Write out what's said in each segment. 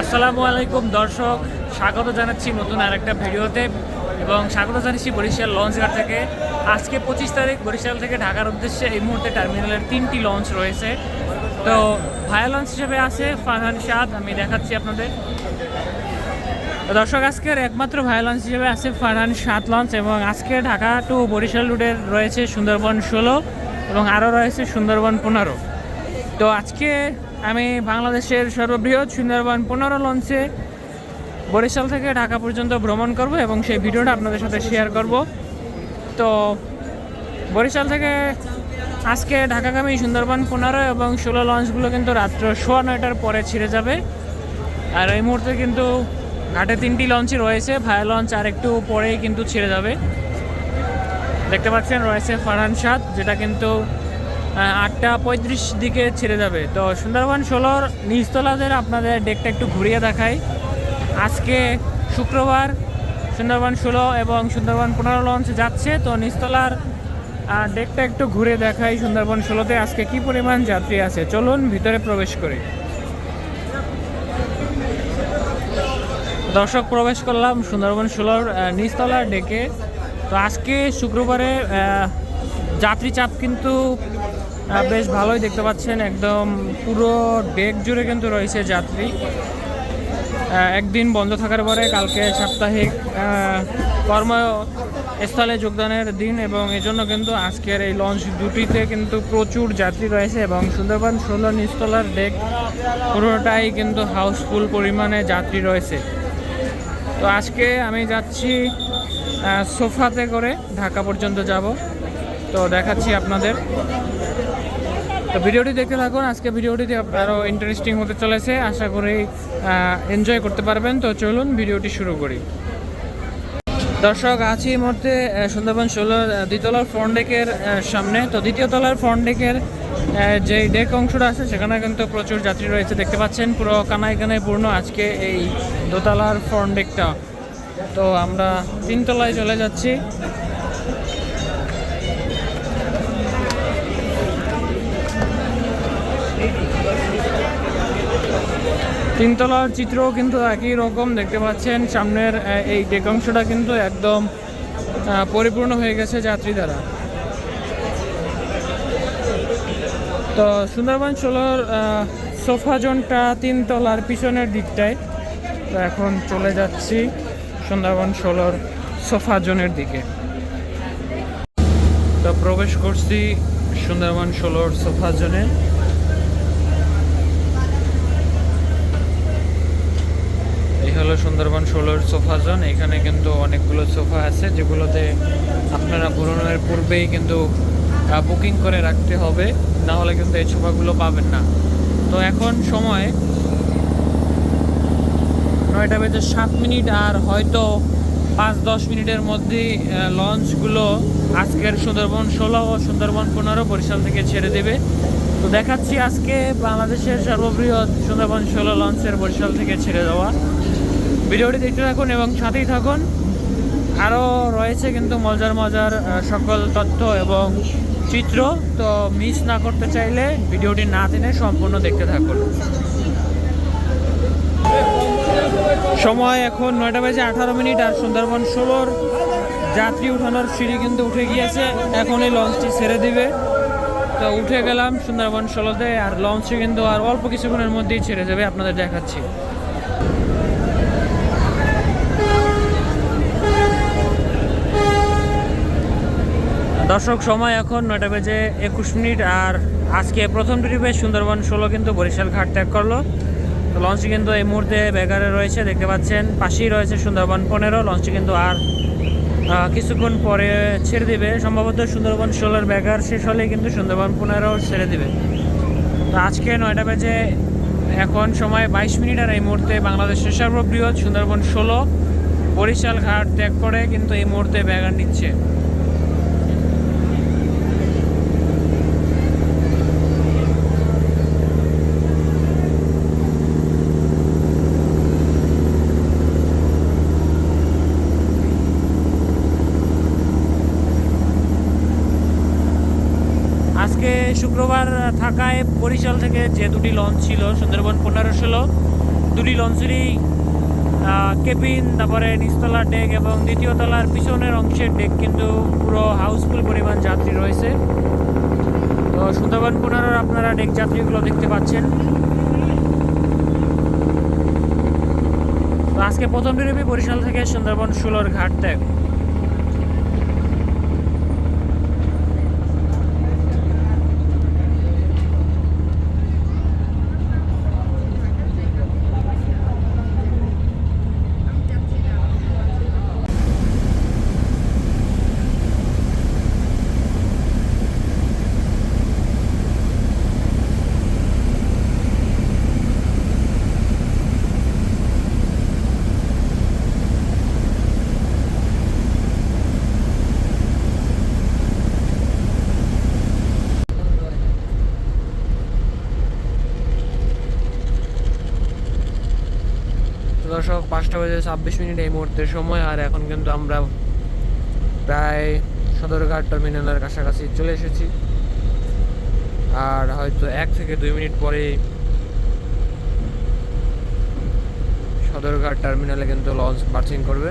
আসসালামু আলাইকুম, দর্শক। স্বাগত জানাচ্ছি নতুন আরেকটা ভিডিওতে এবং স্বাগত জানাচ্ছি বরিশাল লঞ্চ ঘাট থেকে। আজকে পঁচিশ তারিখ, বরিশাল থেকে ঢাকার উদ্দেশ্যে এই মুহূর্তে টার্মিনালের তিনটি লঞ্চ রয়েছে। তো ভায়া লঞ্চ হিসেবে আছে ফারহান সাদ, আমি দেখাচ্ছি আপনাদের। দর্শক, আজকের একমাত্র ভায়া লঞ্চ হিসেবে আছে ফারহান সাত লঞ্চ এবং আজকে ঢাকা টু বরিশাল রুটের রয়েছে সুন্দরবন ষোলো এবং আরও রয়েছে সুন্দরবন পনেরো। তো আজকে আমি বাংলাদেশের সর্ববৃহৎ সুন্দরবন পনেরো লঞ্চে বরিশাল থেকে ঢাকা পর্যন্ত ভ্রমণ করব এবং সেই ভিডিওটা আপনাদের সাথে শেয়ার করব। তো বরিশাল থেকে আজকে ঢাকাগামী সুন্দরবন পনেরো এবং ষোলো লঞ্চগুলো কিন্তু রাত্র সোয়া নয়টার পরে ছিঁড়ে যাবে। আর এই মুহূর্তে কিন্তু ঘাটে তিনটি লঞ্চই রয়েছে, ভায়া লঞ্চ আর একটু পরেই কিন্তু ছেড়ে যাবে। দেখতে পাচ্ছেন, রয়েছে ফারহান সাদ, যেটা কিন্তু আটটা পঁয়ত্রিশ দিকে ছেড়ে যাবে। তো সুন্দরবন ষোলোর নিচতলাদের আপনাদের ডেকটা একটু ঘুরিয়ে দেখাই। আজকে শুক্রবার সুন্দরবন ষোলো এবং সুন্দরবন পনেরো লঞ্চ যাচ্ছে, তো নিচতলার ডেকটা একটু ঘুরে দেখাই সুন্দরবন ষোলোতে আজকে কি পরিমাণ যাত্রী আছে। চলুন ভিতরে প্রবেশ করি। দর্শক, প্রবেশ করলাম সুন্দরবন ষোলোর নিচতলার ডেকে। তো আজকে শুক্রবারে যাত্রী চাপ কিন্তু বেশ ভালোই দেখতে পাচ্ছেন, একদম পুরো ডেক জুড়ে কিন্তু রয়েছে যাত্রী। একদিন বন্ধ থাকার পরে কালকে সাপ্তাহিক কর্মস্থলে যোগদানের দিন এবং এজন্য কিন্তু আজকের এই লঞ্চ দুটিতে কিন্তু প্রচুর যাত্রী রয়েছে এবং সুন্দরবন ষোলো নিচতলার ডেক পুরোটাই কিন্তু হাউসফুল পরিমাণে যাত্রী রয়েছে। তো আজকে আমি যাচ্ছি সোফাতে করে ঢাকা পর্যন্ত যাব। তো দেখাচ্ছি আপনাদের। তো ভিডিওটি দেখতে থাকুন। আজকে ভিডিওটি আরও ইন্টারেস্টিং হতে চলেছে। আশা করি এনজয় করতে পারবেন। তো চলুন ভিডিওটি শুরু করি। দর্শক আছি এই মুহূর্তে সুন্দরবন ষোলো দ্বিতলার ফ্রন্ট ডেকের সামনে। তো দ্বিতীয় তলার ফ্রন্ট ডেকের যে ডেক অংশটা আছে, সেখানে কিন্তু প্রচুর যাত্রী রয়েছে। দেখতে পাচ্ছেন, পুরো কানায় কানায় পূর্ণ আজকে এই দোতলার ফ্রন্ট ডেকটা তো আমরা তিনতলায় চলে যাচ্ছি। তিনতলার চিত্রও কিন্তু একই রকম দেখতে পাচ্ছেন। সামনের এই ডেক অংশটা কিন্তু একদম পরিপূর্ণ হয়ে গেছে যাত্রী দ্বারা। তো সুন্দরবন ষোলোর সোফা জোনটা তিনতলার পিছনের দিকটায়। তো এখন চলে যাচ্ছি সুন্দরবন ষোলোর সোফা জোনের দিকে। তো প্রবেশ করছি সুন্দরবন ষোলোর সোফা জোনে এই হলো সুন্দরবন ষোলোর সোফা জোন এখানে কিন্তু অনেকগুলো সোফা আছে, যেগুলোতে আপনারা ভ্রমণের পূর্বেই কিন্তু বুকিং করে রাখতে হবে। না হলে কিন্তু এই সোফাগুলো পাবেন না। তো এখন সময় নয়টা বেজে সাত মিনিট, আর হয়তো পাঁচ দশ মিনিটের মধ্যেই লঞ্চগুলো আজকের সুন্দরবন ষোলো ও সুন্দরবন পনেরো বরিশাল থেকে ছেড়ে দেবে। তো দেখাচ্ছি আজকে বাংলাদেশের সর্ববৃহৎ সুন্দরবন ষোলো লঞ্চের বরিশাল থেকে ছেড়ে দেওয়া। ভিডিওটি দেখতে থাকুন এবং সাথেই থাকুন। আরও রয়েছে কিন্তু মজার মজার সকল তথ্য এবং চিত্র। তো মিস না করতে চাইলে ভিডিওটি না টেনে সম্পূর্ণ দেখতে থাকুন। সময় এখন নয়টা বাজে আঠারো মিনিট আর সুন্দরবন ষোলোর যাত্রী উঠানোর সিঁড়ি কিন্তু উঠে গিয়েছে। এখন এই লঞ্চটি ছেড়ে দিবে। তো উঠে গেলাম সুন্দরবন ষোলোতে আর লঞ্চে কিন্তু আর অল্প কিছুক্ষণের মধ্যেই ছেড়ে যাবে। আপনাদের দেখাচ্ছি। দর্শক, সময় এখন নয়টা বেজে একুশ মিনিট আর আজকে প্রথম ট্রিপে সুন্দরবন ষোলো কিন্তু বরিশাল ঘাট ত্যাগ করল। তো লঞ্চটি কিন্তু এই মুহূর্তে বেগারে রয়েছে, দেখতে পাচ্ছেন। পাশেই রয়েছে সুন্দরবন পনেরো লঞ্চটি কিন্তু আর কিছুক্ষণ পরে ছেড়ে দিবে। সম্ভবত সুন্দরবন ষোলোর ব্যাগার শেষ হলে কিন্তু সুন্দরবন পনেরো ছেড়ে দিবে। তো আজকে নয়টা বেজে এখন সময় বাইশ মিনিট আর এই মুহূর্তে বাংলাদেশের সর্ববৃহৎ সুন্দরবন ষোলো বরিশাল ঘাট ত্যাগ করে কিন্তু এই মুহূর্তে ব্যাগার নিচ্ছে। আজকে শুক্রবার থাকায় বরিশাল থেকে যে দুটি লঞ্চ ছিল, সুন্দরবন পনেরো ষোলো, দুটি লঞ্চেরই কেবিন, তারপরে নিচতলার ডেক এবং দ্বিতীয় তলার পিছনের অংশের ডেক কিন্তু পুরো হাউসফুল পরিমাণ যাত্রী রয়েছে। তো সুন্দরবন পনেরোর আপনারা ডেক যাত্রীগুলো দেখতে পাচ্ছেন। আজকে প্রথম বিরোধী বরিশাল থেকে সুন্দরবন ষোলোর ঘাট ত্যাগ। দর্শক পাঁচটা বাজে ছাব্বিশ মিনিট এই মুহূর্তের সময়, আর এখন কিন্তু আমরা প্রায় সদরঘাট টার্মিনালের কাছাকাছি চলে এসেছি। আর হয়তো এক থেকে দুই মিনিট পরে সদরঘাট টার্মিনালে কিন্তু লঞ্চ পার্চিং করবে।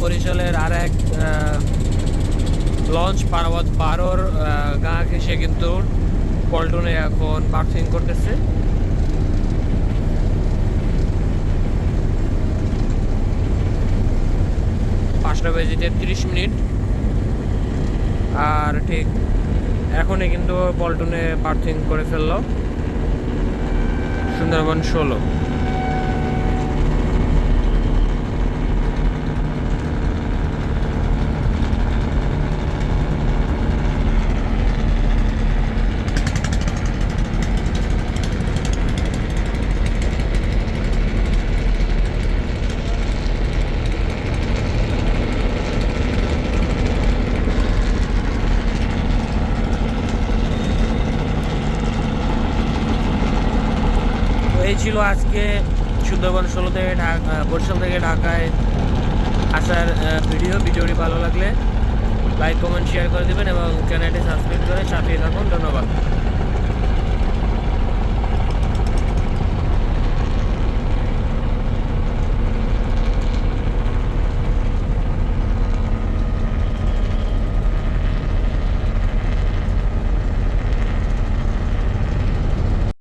বরিশালের আর এক লঞ্চ পারাবাদ বারোর গাঁক এসে কিন্তু পল্টনে এখন বার্থিং করতেছে। পাঁচটা বেজে তেত্রিশ মিনিট। আর ঠিক এখনই কিন্তু পল্টনে পার্থিং করে ফেলল। সুন্দরবন ষোলো তো এই ছিল আজকে সুন্দরবন ষোলো থেকে ঢাকা বরিশাল থেকে ঢাকায় আসার ভিডিও ভিডিওটি ভালো লাগলে লাইক কমেন্ট শেয়ার করে দেবেন এবং চ্যানেলটি সাবস্ক্রাইব করে চাপিয়ে থাকুন। ধন্যবাদ।